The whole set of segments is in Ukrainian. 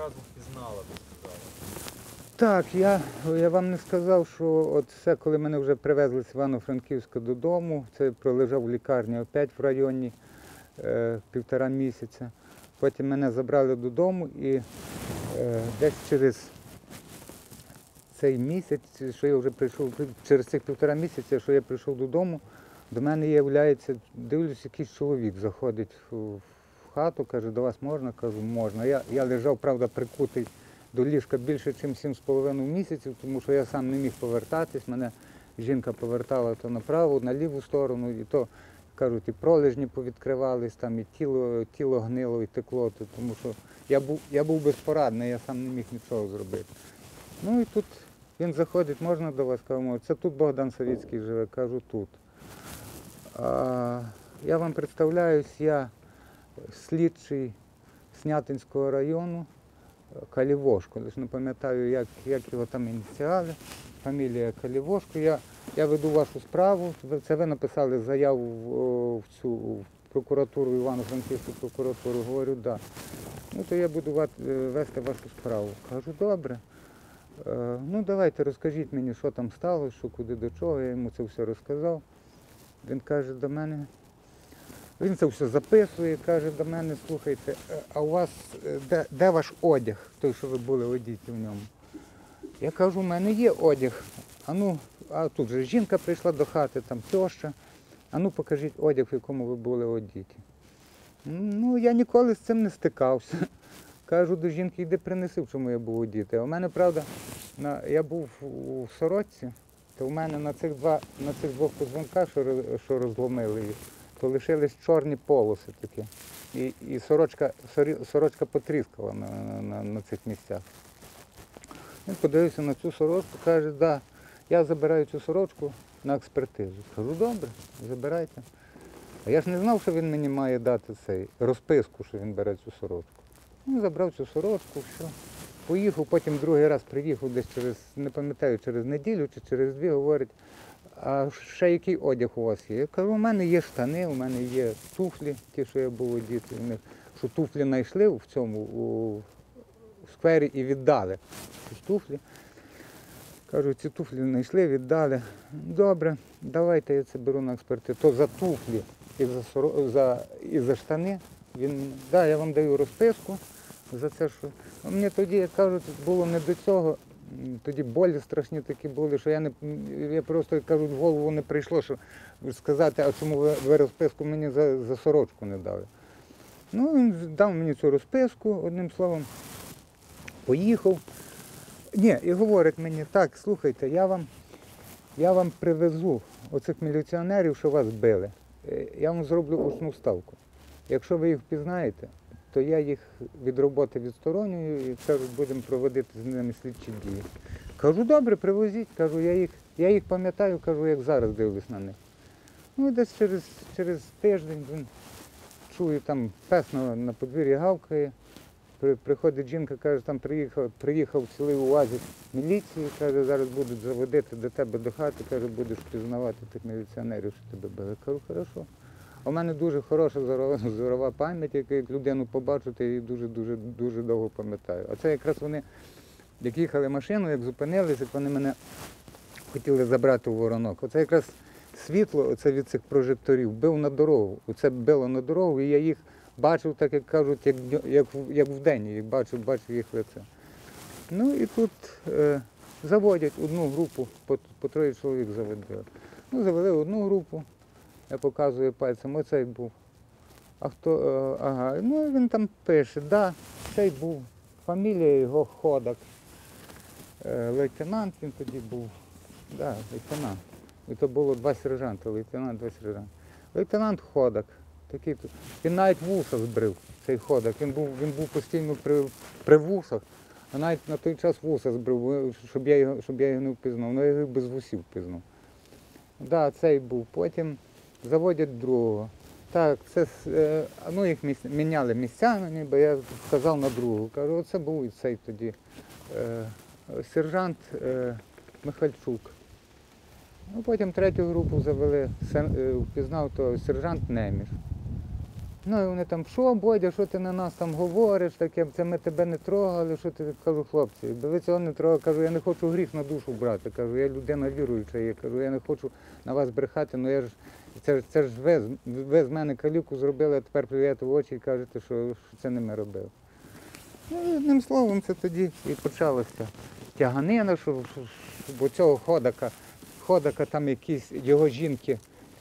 відразу впізнала, би сказала. Так, я, я вам не сказав, що от все, коли мене вже привезли з Івано-Франківська додому, це пролежав в лікарні опять в районі е, півтора місяця. Потім мене забрали додому і е, десь через цей місяць, що я вже прийшов, через цих півтора місяця, що я прийшов додому, до мене являється, дивлюсь, якийсь чоловік заходить в, в хату, каже, до вас можна? Кажу, можна. Я, я лежав, правда, прикутий до ліжка більше, ніж 7,5 місяців, тому що я сам не міг повертатись. Мене жінка повертала то направо, на ліву сторону, і то, кажуть, і пролежні повідкривались, там і тіло, тіло гнило, і текло, то- тому що я був, я був безпорадний, я сам не міг нічого зробити. Ну і тут він заходить, можна до вас кажу, це тут Богдан Савіцький живе, кажу тут. А, я вам представляюсь, я слідчий Снятинського району, Калівошко. Лише не пам'ятаю, як, як його там ініціали. Фамілія Калівошко. Я, я веду вашу справу. Це ви написали заяву в, в цю в прокуратуру, Івано-Франківську прокуратуру. Говорю, так. Да. Ну то я буду е, вести вашу справу. Кажу, добре. Е, ну давайте розкажіть мені, що там сталося, що куди до чого. Я йому це все розказав. Він каже до мене, він це все записує, каже до мене, слухайте, е, а у вас е, де, де ваш одяг, той, що ви були одіті в ньому? Я кажу, у мене є одяг. А ну, а тут же жінка прийшла до хати, там тьоща. А ну покажіть одяг, в якому ви були одіті. Ну, я ніколи з цим не стикався. Кажу до жінки, йди принеси, в чому я був одітий. А у мене, правда, на, я був у сорочці, то в мене на цих, два, на цих двох позвонках, що, що розломили їх, то лишились чорні полоси такі. І, і сорочка, сорочка потріскала на, на, на цих місцях. Він подивився на цю сорочку, каже, да, я забираю цю сорочку на експертизу. Кажу, добре, забирайте. А я ж не знав, що він мені має дати цей розписку, що він бере цю сорочку. Ну, забрав цю сорочку, все. Поїхав, потім другий раз приїхав десь через, не пам'ятаю, через неділю чи через дві, говорить, а ще який одяг у вас є? Я кажу, у мене є штани, у мене є туфлі, ті, що я був одітий. У них, що туфлі знайшли в цьому у, сквері і віддали. Ці туфлі. Кажу, ці туфлі знайшли, віддали. Добре, давайте я це беру на експертизу. То за туфлі і за, за, і за штани. Він, да, я вам даю розписку за це, що. А мені тоді, як кажуть, було не до цього. Тоді болі страшні такі були, що я не я просто кажуть, в голову не прийшло, що сказати, а чому ви, ви розписку мені за, за сорочку не дали. Ну, він дав мені цю розписку, одним словом, поїхав. Ні, і говорить мені, так, слухайте, я вам, я вам привезу оцих міліціонерів, що вас били. Е, Я вам зроблю усну ставку. Якщо ви їх впізнаєте, то я їх від роботи відсторонюю і кажуть, будемо проводити з ними слідчі дії. Кажу, добре, привозіть, кажу, я їх, я їх пам'ятаю, кажу, як зараз дивлюсь на них. Ну і десь через, через тиждень він чую, там пес на, на подвір'ї гавкає. При, приходить жінка, каже, там приїхав, приїхав цілий УАЗик міліції, каже, зараз будуть заводити до тебе до хати, каже, будеш впізнавати тих міліціонерів, що тебе били. Кажу, хорошо. В мене дуже хороша зорова, пам'ять, яку як людину побачу, то її дуже-дуже дуже довго пам'ятаю. А це якраз вони, як їхали машиною, як зупинилися, як вони мене хотіли забрати у воронок. Оце якраз світло оце від цих прожекторів бив на дорогу. Оце било на дорогу, і я їх бачив, так як кажуть, як, дньо- як, в- як їх бачив, бачив їх лице. Ну і тут е, заводять одну групу, по, по троє чоловік заведли. Ну, завели одну групу, я показую пальцем, оцей був. А хто, е, ага, ну він там пише, да, цей був. Фамілія його Ходак. Е, лейтенант він тоді був. Да, лейтенант. І то було два сержанти, лейтенант, два сержанти. Лейтенант Ходак. Такий тут. Він навіть вуса збрив, цей ходак. Він був, він був постійно при, при вусах, а навіть на той час вуса збрив, щоб я його, щоб я його не впізнав. Ну я його без вусів впізнав. Да, цей був. Потім заводять другого. Так, це е, ну їх міняли місцями, ніби я вказав на другу. Кажу, оце був цей тоді е, сержант е, Михальчук. Ну, потім третю групу завели, впізнав то сержант Неміш. Ну і вони там, що, Бодя, що ти на нас там говориш, таке, це ми тебе не трогали, що ти? Кажу, хлопці, ви цього не трогали, кажу, я не хочу гріх на душу брати. Кажу, я людина віруюча, я кажу, я не хочу на вас брехати, але я ж це це ж ви, ви з мене калюку зробили, а тепер плюєте в очі і кажете, що, що це не ми робили. Ну, одним словом, це тоді і почалося. Тяганина, що бо цього ходака, ходака там якісь його жінки,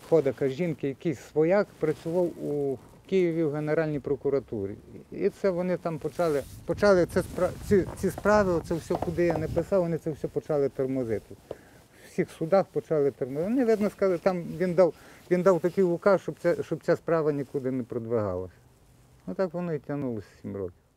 ходака жінки, якийсь свояк працював у Києві в Генеральній прокуратурі. І це вони там почали, почали це ці, ці справи, це все, куди я не писав, вони це все почали тормозити. В всіх судах почали тормозити. Вони, видно, сказали, там він дав, він дав такий указ, щоб, ця, щоб ця справа нікуди не продвигалася. Отак воно і тягнулося сім років.